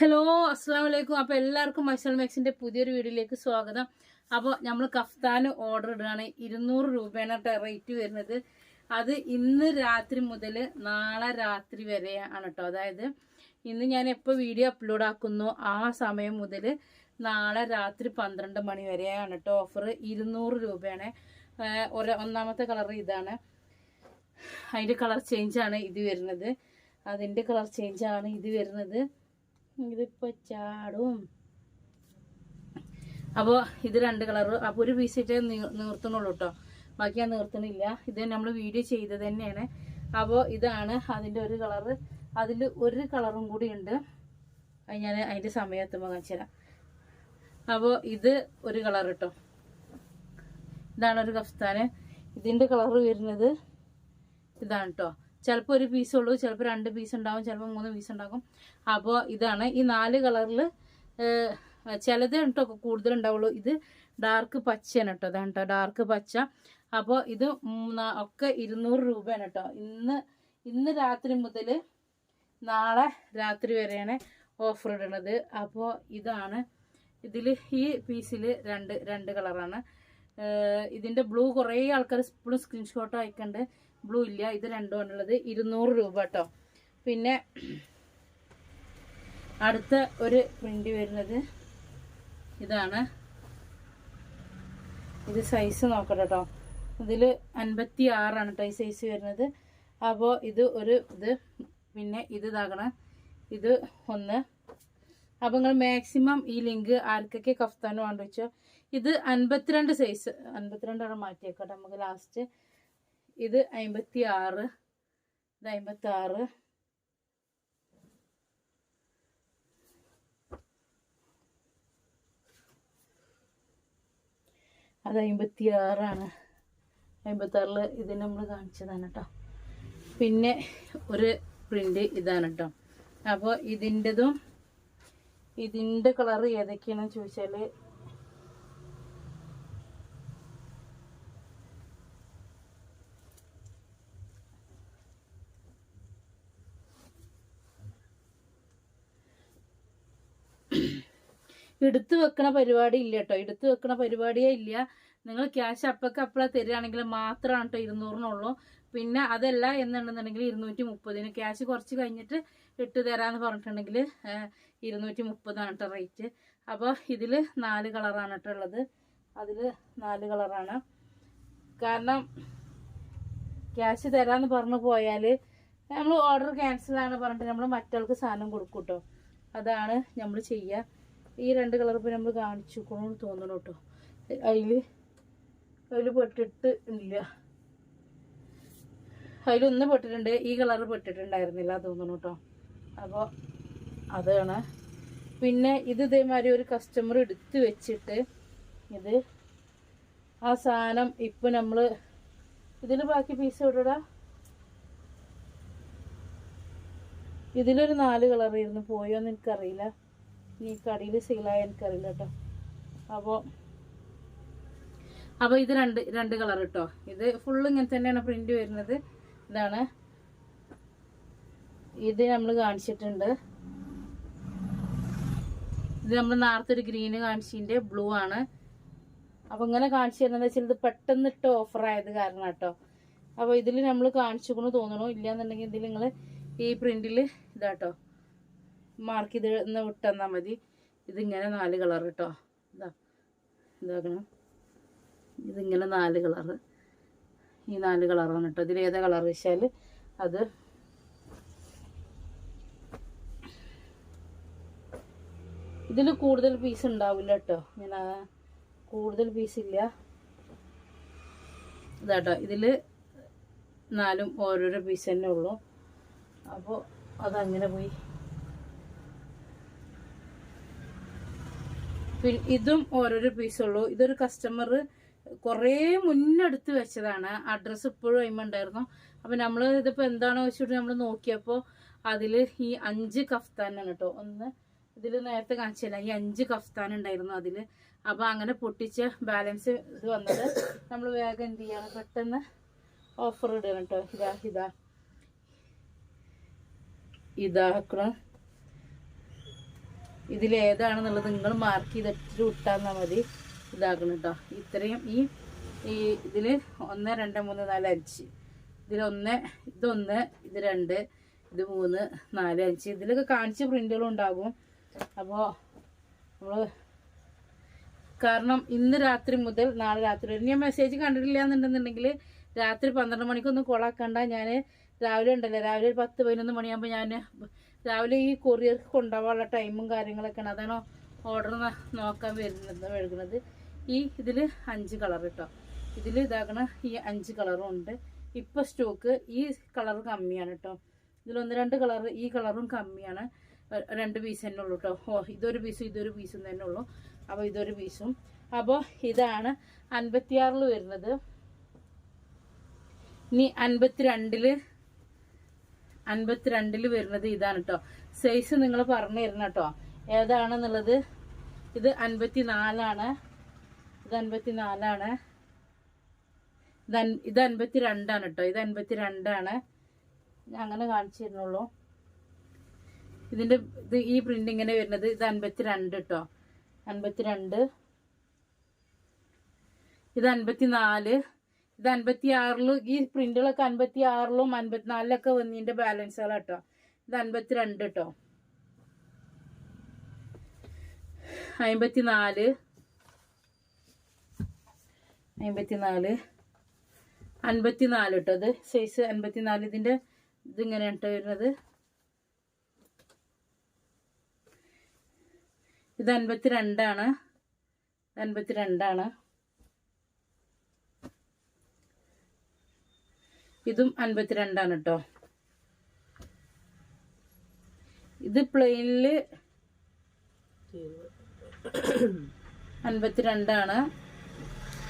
Hello അസ്സാം വലൈക്കും അപ്പോൾ എല്ലാവർക്കും മൈസൽ മാക്സിന്റെ പുതിയൊരു വീഡിയോയിലേക്ക് സ്വാഗതം. അപ്പോൾ നമ്മൾ കഫ്താൻ ഓർഡർ ഇടുകയാണ്. ഇരുന്നൂറ് രൂപയാണ് റേറ്റ് വരുന്നത്. അത് ഇന്ന് രാത്രി മുതൽ നാളെ രാത്രി വരെയാണ് കേട്ടോ. അതായത് ഇന്ന് ഞാൻ എപ്പോൾ വീഡിയോ അപ്ലോഡ് ആക്കുന്നു ആ സമയം മുതൽ നാളെ രാത്രി പന്ത്രണ്ട് മണി വരെയാണ് കേട്ടോ ഓഫർ ഇരുന്നൂറ് രൂപയാണ്. ഒരു ഒന്നാമത്തെ കളർ ഇതാണ്. അതിന്റെ കളർ ചേഞ്ചാണ് ഇത് വരുന്നത്. അതിന്റെ കളർ ചേഞ്ചാണ് ഇത് വരുന്നത്. ഇതിപ്പോ ചാടും. അപ്പോൾ ഇത് രണ്ട് കളർ. അപ്പോൾ ഒരു പീസിട്ടേ നീർത്തണുള്ളൂ കേട്ടോ ബാക്കി ഞാൻ നിർത്തണില്ല ഇത് നമ്മൾ വീഡിയോ ചെയ്തത് തന്നെയാണ്. അപ്പോൾ ഇതാണ് അതിന്റെ ഒരു കളറ് അതിൽ ഒരു കളറും കൂടി ഉണ്ട്. അത് ഞാൻ അതിന്റെ സമയത്തുമ്പോൾ കാണിച്ചു തരാം. അപ്പോൾ ഇത് ഒരു കളർ കേട്ടോ ഇതാണ് ഒരു കഫ്താന്. ഇതിന്റെ കളർ വരുന്നത് ഇതാണ് കേട്ടോ ചിലപ്പോൾ ഒരു പീസ് ഉള്ളൂ ചിലപ്പോൾ രണ്ട് പീസ് ഉണ്ടാവും ചിലപ്പോൾ മൂന്ന് പീസ് ഉണ്ടാകും. അപ്പോൾ ഇതാണ് ഈ നാല് കളറിൽ ചിലത് കേട്ടോ കൂടുതൽ ഉണ്ടാവുള്ളൂ. ഇത് ഡാർക്ക് പച്ചയാണ് കേട്ടോ. അതാണ് കേട്ടോ ഡാർക്ക് പച്ച. അപ്പോൾ ഇത് ഒക്കെ ഇരുന്നൂറ് രൂപയാണ് കേട്ടോ. ഇന്ന് ഇന്ന് രാത്രി മുതൽ നാളെ രാത്രി വരെയാണ് ഓഫർ ഇടുന്നത്. അപ്പോൾ ഇതാണ് ഇതിൽ ഈ പീസിൽ രണ്ട് രണ്ട് കളറാണ് ഇതിന്റെ ബ്ലൂ കുറേ ആൾക്കാർ ഇപ്പോഴും സ്ക്രീൻഷോട്ട് അയക്കണ്ട്. ബ്ലൂ ഇല്ല ഇത് രണ്ടുമാണുള്ളത് ഇരുന്നൂറ് രൂപ കേട്ടോ. പിന്നെ അടുത്ത ഒരു പ്രിന്റ് വരുന്നത് ഇതാണ്. ഇത് സൈസ് നോക്കട്ടെ കേട്ടോ ഇതിൽ അൻപത്തി ആറാണ് കേട്ടോ ഈ സൈസ് വരുന്നത്. അപ്പോൾ ഇത് ഒരു ഇത് പിന്നെ ഇത് ഇതാകണം. ഇത് ഒന്ന്. അപ്പോൾ നിങ്ങൾ മാക്സിമം ഈ ലിങ്ക് ആർക്കൊക്കെ കഫ്താൻ വേണ്ട വെച്ചോ ഇത് അൻപത്തിരണ്ട് സൈസ് അൻപത്തിരണ്ടാണ് മാറ്റിയേക്കട്ടെ നമുക്ക് ലാസ്റ്റ് ഇത് അമ്പത്തി ആറ് ഇത് അമ്പത്തി ആറ് അത് അമ്പത്തി ആറാണ് അമ്പത്തി ആറിൽ ഇത് നമ്മൾ കാണിച്ചതാണ് കേട്ടോ. പിന്നെ ഒരു പ്രിന്റ് ഇതാണ് കേട്ടോ. അപ്പോൾ ഇതിന്റെതും ഇതിന്റെ കളർ ഏതൊക്കെയാണെന്ന് ചോദിച്ചാൽ എടുത്തു വെക്കണ പരിപാടി ഇല്ല കേട്ടോ എടുത്തു വെക്കണ പരിപാടിയേ ഇല്ല. നിങ്ങൾ ക്യാഷ് അപ്പൊക്കെ അപ്പളെ തരികയാണെങ്കിൽ മാത്രമാണ് കേട്ടോ ഇരുന്നൂറിനുള്ളൂ. പിന്നെ അതല്ല എന്നുണ്ടെന്നുണ്ടെങ്കിൽ ഇരുന്നൂറ്റി മുപ്പതിന് ക്യാഷ് കുറച്ച് കഴിഞ്ഞിട്ട് ഇട്ട് തരാമെന്ന് പറഞ്ഞിട്ടുണ്ടെങ്കിൽ ഇരുന്നൂറ്റി മുപ്പതാണ് കേട്ടോ റേറ്റ് അപ്പോൾ ഇതിൽ നാല് കളറാണ് കേട്ടോ ഉള്ളത്. അതിൽ നാല് കളറാണ് കാരണം ക്യാഷ് തരാമെന്ന് പറഞ്ഞു പോയാൽ നമ്മൾ ഓർഡർ ക്യാൻസൽ ആണ് പറഞ്ഞിട്ട് നമ്മൾ മറ്റാൾക്ക് സാധനം കൊടുക്കും കേട്ടോ അതാണ് നമ്മൾ ചെയ്യുക ഈ രണ്ട് കളർ ഇപ്പോൾ നമ്മൾ കാണിച്ചു കാണിച്ചുക്കണമെന്ന് തോന്നണം കേട്ടോ അതിൽ അതിൽ പെട്ടിട്ട് ഇല്ല അതിലൊന്ന് പെട്ടിട്ടുണ്ട്. ഈ കളർ പെട്ടിട്ടുണ്ടായിരുന്നില്ല തോന്നണം കേട്ടോ അപ്പോൾ അതാണ്. പിന്നെ ഇത് ഇതേമാതിരി ഒരു കസ്റ്റമർ എടുത്ത് വെച്ചിട്ട് ഇത് ആ സാധനം ഇപ്പം നമ്മൾ ഇതിൽ ബാക്കി പീസ് എവിടെടാ? ഇതിലൊരു നാല് കളറായിരുന്നു. പോയോന്ന് എനിക്കറിയില്ല. ഈ കടയിൽ സെയിലായ എനിക്കറിയില്ല കേട്ടോ. അപ്പോൾ അപ്പോൾ ഇത് രണ്ട് രണ്ട് കളർ കേട്ടോ ഇത് ഫുള്ള് ഇങ്ങനെ തന്നെയാണ് പ്രിന്റ് വരുന്നത്. ഇതാണ്. ഇത് നമ്മൾ കാണിച്ചിട്ടുണ്ട്. ഇത് നമ്മൾ നേരത്തെ ഒരു ഗ്രീന് കാണിച്ചതിന്റെ ബ്ലൂ ആണ്. അപ്പോൾ ഇങ്ങനെ കാണിച്ചു തരുന്നത് വെച്ചാൽ ഇത് പെട്ടെന്ന് ഇട്ട് ഓഫർ ആയത് കാരണം കേട്ടോ. അപ്പോൾ ഇതിൽ നമ്മൾ കാണിച്ചു കൊണ്ട് തോന്നണോ? ഇല്ലയെന്നുണ്ടെങ്കിൽ ഇതിൽ നിങ്ങൾ ഈ പ്രിന്റിൽ ഇതാട്ടോ. മാർക്ക് ചെയ്ത് ഒന്ന് വിട്ടെന്നാൽ മതി. ഇതിങ്ങനെ നാല് കളർ കേട്ടോ ഇതാ ഇതാക്കണം. ഇതിങ്ങനെ നാല് കളറ് ഈ നാല് കളറാണ് കേട്ടോ. ഏതാ കളർ വെച്ചാൽ അത് ഇതിൽ കൂടുതൽ പീസ് ഉണ്ടാവില്ല കേട്ടോ. ഞാൻ കൂടുതൽ പീസ് ഇല്ല. ഇതാട്ടോ ഇതിൽ നാലും ഓരോരോ പീസ് തന്നെ ഉള്ളൂ. അപ്പോൾ അതങ്ങനെ പോയി. പിന്നെ ഇതും ഓരോരോ പീസുള്ളൂ ഇതൊരു കസ്റ്റമർ കുറേ മുന്നെടുത്ത് വെച്ചതാണ്. അഡ്രസ്സ് ഇപ്പോഴും അതിമ ഉണ്ടായിരുന്നു അപ്പം നമ്മൾ ഇതിപ്പോൾ എന്താണോ വെച്ചിട്ട് നമ്മൾ നോക്കിയപ്പോൾ അതിൽ ഈ അഞ്ച് കഫ്താനാണ് കേട്ടോ ഒന്ന് ഇതിൽ നേരത്തെ കാണിച്ചില്ല ഈ അഞ്ച് കഫ്താൻ ഉണ്ടായിരുന്നു അതിൽ അപ്പോൾ അങ്ങനെ പൊട്ടിച്ച് ബാലൻസ് ഇത് വന്നത്. നമ്മൾ വേഗം എന്ത് ചെയ്യണം? പെട്ടെന്ന് ഓഫർ ഇടണം കേട്ടോ ഇതാ ഇതാ. ഇതാക്കണം ഇതിൽ ഏതാണെന്നുള്ളത് നിങ്ങൾ മാർക്ക് ചെയ്തിട്ട് വിട്ടാൽ മതി. ഇതാക്കണം കേട്ടോ ഇത്രയും ഈ ഈ ഇതിൽ ഒന്ന് രണ്ട് മൂന്ന് നാല് അഞ്ച്. ഇതിലൊന്ന് ഇതൊന്ന് ഇത് രണ്ട് ഇത് മൂന്ന് നാല് അഞ്ച്. ഇതിലൊക്കെ കാണിച്ച പ്രിന്റുകളും ഉണ്ടാകും. അപ്പോൾ നമ്മൾ കാരണം ഇന്ന് രാത്രി മുതൽ നാളെ രാത്രി വരെ. ഞാൻ മെസ്സേജ് കണ്ടിട്ടില്ല എന്നുണ്ടെന്നുണ്ടെങ്കിൽ രാത്രി പന്ത്രണ്ട് മണിക്കൊന്നും കൊളാക്കണ്ട ഞാൻ രാവിലെ ഉണ്ടല്ലോ. രാവിലെ ഒരു പത്ത് പതിനൊന്ന് മണിയാകുമ്പോൾ ഞാൻ രാവിലെ ഈ കൊറിയർ കൊണ്ടുപോകാനുള്ള ടൈമും കാര്യങ്ങളൊക്കെയാണ്. അതാണ് ഓർഡർ നോക്കാൻ വരുന്നത് വരുന്നത്. ഈ ഇതിൽ അഞ്ച് കളർ കേട്ടോ ഇതിൽ ഇതാക്കണ ഈ അഞ്ച് കളറും ഉണ്ട്. ഇപ്പോൾ സ്റ്റോക്ക് ഈ കളർ കമ്മിയാണ് കേട്ടോ ഇതിലൊന്ന് രണ്ട് കളർ ഈ കളറും കമ്മിയാണ്. രണ്ട് പീസ് തന്നെ ഉള്ളൂ കേട്ടോ ഓ ഇതൊരു പീസും ഇതൊരു പീസും തന്നെ ഉള്ളൂ. അപ്പോൾ ഇതൊരു പീസും അപ്പോൾ ഇതാണ് അൻപത്തിയാറിൽ വരുന്നത്. ഇനി അൻപത്തിരണ്ടിൽ അൻപത്തിരണ്ടിൽ വരുന്നത് ഇതാണ് കേട്ടോ സൈസ് നിങ്ങൾ പറഞ്ഞു തരണം കേട്ടോ ഏതാണെന്നുള്ളത്? ഇത് അൻപത്തിനാലാണ്. ഇത് അൻപത്തിനാലാണ്. ഇത് അൻ- ഇത് അൻപത്തി രണ്ടാണ് കേട്ടോ ഇത് അൻപത്തി രണ്ടാണ് ഞാൻ അങ്ങനെ കാണിച്ചു തരുന്നുള്ളൂ. ഇതിന്റെ ഇത് ഈ പ്രിന്റ് ഇങ്ങനെ വരുന്നത് ഇത് അൻപത്തി രണ്ട് കേട്ടോ അൻപത്തി രണ്ട് ഇത് അൻപത്തി നാല് ഇത് അൻപത്തി ആറിലും ഈ പ്രിന്റുകളൊക്കെ അൻപത്തി ആറിലും അൻപത്തിനാലിലൊക്കെ വന്നതിന്റെ ബാലൻസുകളാട്ടോ. ഇത് അൻപത്തി രണ്ട് കേട്ടോ അമ്പത്തിനാല് അമ്പത്തിനാല് അൻപത്തിനാല് കേട്ടോ അത് സൈസ് അൻപത്തിനാല് ഇതിന്റെ ഇതിങ്ങനെയാണ് കേട്ടോ വരുന്നത്. ഇത് അൻപത്തി രണ്ടാണ് അൻപത്തി രണ്ടാണ് ഇതും അൻപത്തിരണ്ടാണ് കേട്ടോ ഇത് പ്ലെയിനിൽ അൻപത്തിരണ്ടാണ്.